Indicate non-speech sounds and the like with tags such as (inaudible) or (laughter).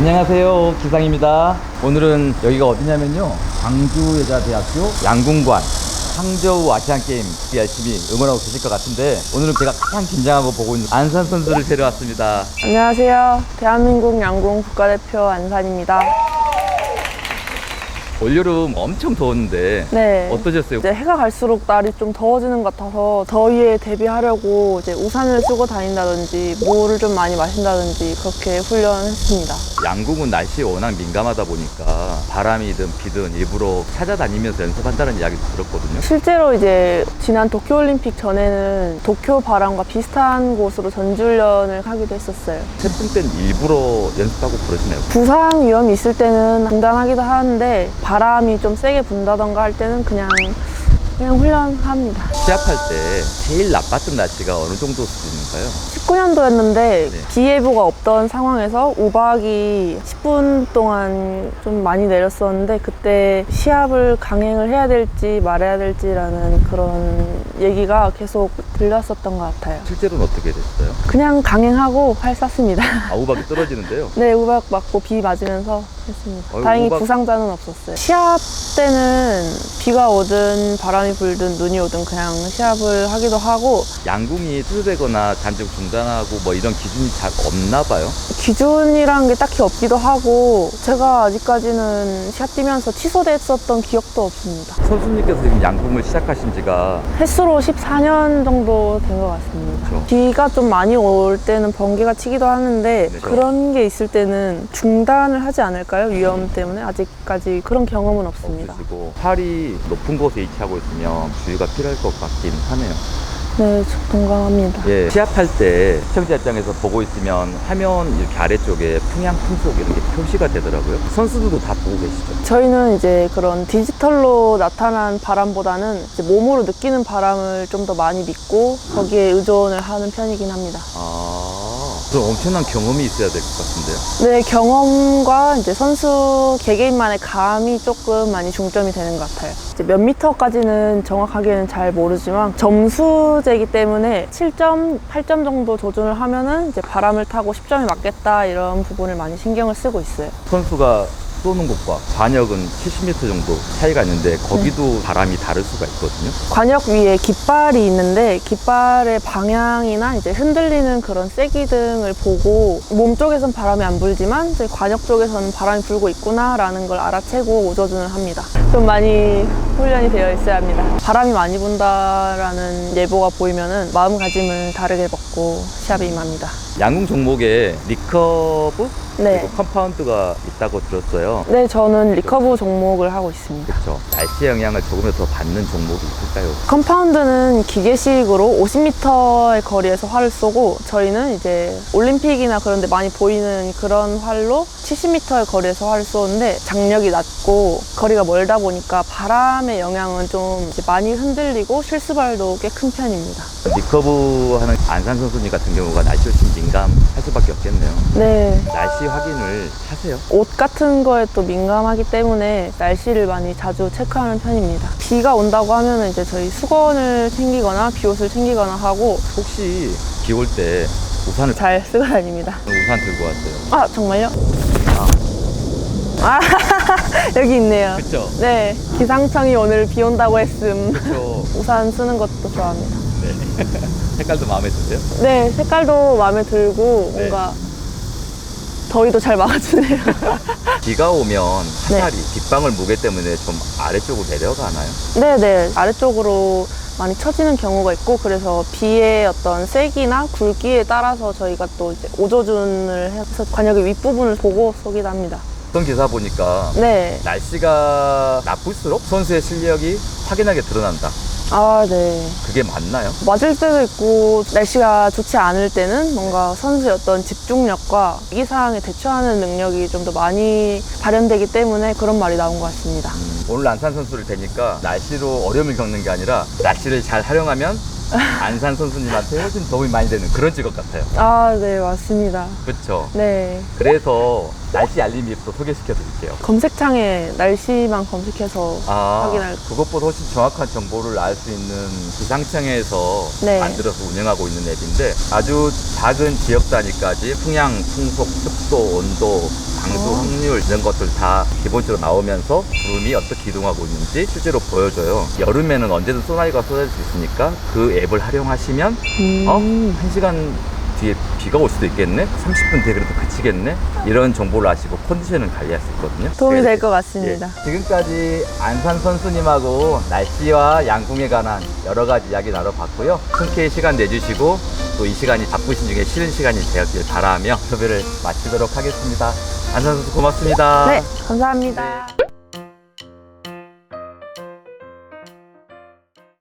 안녕하세요. 기상입니다. 오늘은 여기가 어디냐면요. 광주여자대학교 양궁관 항저우 아시안게임 열심히 응원하고 계실 것 같은데 오늘은 제가 가장 긴장하고 보고 있는 안산 선수를 데려왔습니다. 안녕하세요. 대한민국 양궁 국가대표 안산입니다. 올여름 엄청 더웠는데 네. 어떠셨어요? 이제 해가 갈수록 날이 좀 더워지는 것 같아서 더위에 대비하려고 이제 우산을 쓰고 다닌다든지 물을 좀 많이 마신다든지 그렇게 훈련했습니다. 양궁은 날씨에 워낙 민감하다 보니까 바람이든 비든 일부러 찾아다니면서 연습한다는 이야기도 들었거든요. 실제로 이제 지난 도쿄올림픽 전에는 도쿄 바람과 비슷한 곳으로 전지훈련을 하기도 했었어요. 태풍 때는 일부러 연습하고 그러시네요. 부상 위험이 있을 때는 중단하기도 하는데 바람이 좀 세게 분다던가 할 때는 그냥 그냥 훈련합니다. 시합할 때 제일 나빴던 날씨가 어느 정도 수준인가요? 19년도였는데 네. 비 예보가 없던 상황에서 우박이 10분 동안 좀 많이 내렸었는데 그때 시합을 강행을 해야 될지 말아야 될지라는 그런 얘기가 계속 들렸었던 것 같아요. 실제로는 어떻게 됐어요? 그냥 강행하고 활 쐈습니다. 아 우박이 떨어지는데요. (laughs) 네, 우박 맞고 비 맞으면서 했습니다. 어이, 다행히 우박- 부상자는 없었어요. 시합 때는 비가 오든 바람이 불든 눈이 오든 그냥 시합을 하기도 하고 양궁이 수술되거나 단적 중단하고 뭐 이런 기준이 잘 없나 봐요. 기준이란 게 딱히 없기도 하고 제가 아직까지는 시합 뛰면서 취소됐었던 기억도 없습니다. 선수님께서 지금 양궁을 시작하신 지가 횟수로 14년 정도 된 것 같습니다. 그렇죠. 비가 좀 많이 올 때는 번개가 치기도 하는데 네. 그런 게 있을 때는 중단을 하지 않을까요? 위험 때문에 아직까지 그런 경험은 없습니다. 없으시고 팔이 높은 곳에 위치하고 있으면 주의가 필요할 것 같긴 하네요. 네, 저 동감합니다. 예, 시합할 때 시청자 입장에서 보고 있으면 화면 이렇게 아래쪽에 풍향, 풍속 이런 게 표시가 되더라고요. 선수들도 다 보고 계시죠? 저희는 이제 그런 디지털로 나타난 바람보다는 이제 몸으로 느끼는 바람을 좀 더 많이 믿고 거기에 의존을 하는 편이긴 합니다. 아, 그럼 엄청난 경험이 있어야 될 것 같은데요. 네, 경험과 이제 선수 개개인만의 감이 조금 많이 중점이 되는 것 같아요. 이제 몇 미터까지는 정확하게는 잘 모르지만 점수제이기 때문에 7점, 8점 정도 조준을 하면은 이제 바람을 타고 10점이 맞겠다 이런 부분을 많이 신경을 쓰고 있어요. 선수가 쏘는 곳과 관역은 70m 정도 차이가 있는데 거기도 바람이 다를 수가 있거든요. 관역 위에 깃발이 있는데 깃발의 방향이나 이제 흔들리는 그런 세기 등을 보고 몸 쪽에선 바람이 안 불지만 이제 관역 쪽에서는 바람이 불고 있구나라는 걸 알아채고 오조준을 합니다. 좀 많이 훈련이 되어 있어야 합니다. 바람이 많이 분다라는 예보가 보이면은 마음가짐을 다르게 먹고 시합에 임합니다. 양궁 종목에 리커브 네. 그리고 컴파운드가 있다고 들었어요. 네, 저는 리커브 종목을 하고 있습니다. 그렇죠. 날씨의 영향을 조금이라도 더 받는 종목이 있을까요? 컴파운드는 기계식으로 50m의 거리에서 활을 쏘고 저희는 이제 올림픽이나 그런 데 많이 보이는 그런 활로 70m의 거리에서 활을 쏘는데 장력이 낮고 거리가 멀다 보니까 바람의 영향은 좀 이제 많이 흔들리고 실수발도 꽤 큰 편입니다. 리커브 하는 안산 선수님 같은 경우가 날씨에 좀 민감할 수밖에 없겠네요. 네. 날씨 확인을 하세요. 옷 같은 거에 또 민감하기 때문에 날씨를 많이 자주 체크하는 편입니다. 비가 온다고 하면 이제 저희 수건을 챙기거나 비옷을 챙기거나 하고 혹시 비 올 때 우산을 잘 쓰고 다닙니다. 우산 들고 왔어요. 아 정말요? 아 (laughs) 여기 있네요. 그렇죠. 네 기상청이 오늘 비 온다고 했음. 그렇죠. (laughs) 우산 쓰는 것도 좋아합니다. 네. (laughs) 색깔도 마음에 드세요? 네 색깔도 마음에 들고 네. 뭔가 더위도 잘 막아주네요. (laughs) 비가 오면 네. 화살이 빗방울 무게 때문에 좀 아래쪽으로 내려가나요? 네네 아래쪽으로 많이 처지는 경우가 있고 그래서 비의 어떤 세기나 굵기에 따라서 저희가 또 이제 오조준을 해서 관역의 윗부분을 보고 쏘기도 합니다. 어떤 기사 보니까 네. 날씨가 나쁠수록 선수의 실력이 확연하게 드러난다. 아, 네. 그게 맞나요? 맞을 때도 있고 날씨가 좋지 않을 때는 뭔가 선수의 어떤 집중력과 위기 상황에 대처하는 능력이 좀 더 많이 발현되기 때문에 그런 말이 나온 것 같습니다. 음, 오늘 안산 선수를 되니까 날씨로 어려움을 겪는 게 아니라 날씨를 잘 활용하면 (laughs) 안산 선수님한테 훨씬 도움이 많이 되는 그런 직업 같아요. 아, 네, 맞습니다. 그렇죠. 네. 그래서 날씨 알림 앱도 소개시켜 드릴게요. 검색창에 날씨만 검색해서 아, 확인할 그것보다 훨씬 정확한 정보를 알 수 있는 기상청에서 네. 만들어서 운영하고 있는 앱인데 아주 작은 지역 단위까지 풍향, 풍속, 습도, 온도, 강수 확률 이런 것들 다 기본적으로 나오면서 구름이 어떻게 이동하고 있는지 실제로 보여줘요. 여름에는 언제든 소나기가 쏟아질 수 있으니까 그 앱을 활용하시면 음. 어? 한 시간 뒤에 비가 올 수도 있겠네? 30분 뒤에 그래도 그치겠네? 이런 정보를 아시고 컨디션을 관리할 수 있거든요. 도움이 될 것 같습니다. 예, 지금까지 안산 선수님하고 날씨와 양궁에 관한 여러 가지 이야기 나눠봤고요. 흔쾌히 시간 내주시고 또 이 시간이 바쁘신 중에 쉬는 시간이 되었길 바라며 인터뷰를 마치도록 하겠습니다. 안산 선수 고맙습니다. 네, 감사합니다.